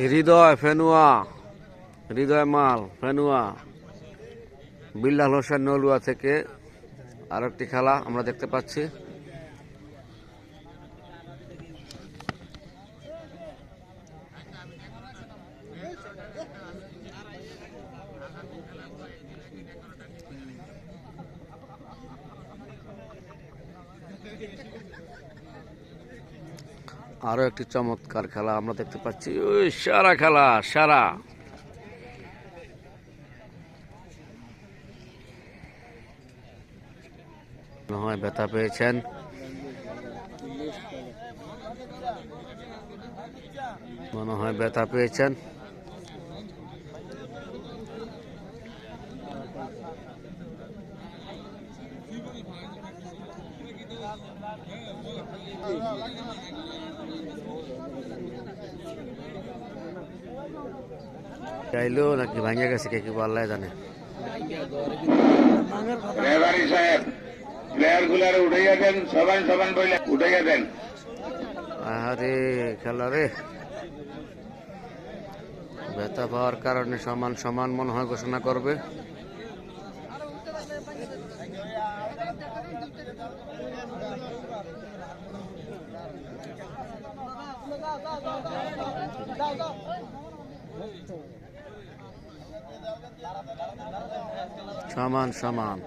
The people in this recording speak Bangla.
হৃদয় ফেনুয়া, হৃদয় মাল ফেনুয়া। বিল্লাল হোসেন নলুয়া থেকে আর একটি খেলা আমরা দেখতে পাচ্ছি। আরও একটি চমৎকার খেলা আমরা দেখতে পাচ্ছি। ওই সারা খেলা, সারা। হয় ব্যথা পেয়েছেন। মনে হয় ব্যথা পেয়েছেন। চাইলো নাকি ভাঙে গেছে কে কি আল্লাহ জানে। রেফারি সাহেব প্লেয়ারগুলার উঠাইয়া দেন সবান সবান বইলে উঠাইয়া দেন। আরে খেলা রে ব্যথা পাওয়ার কারণে সমান সমান মনে হয় ঘোষণা করবে। সমান সমান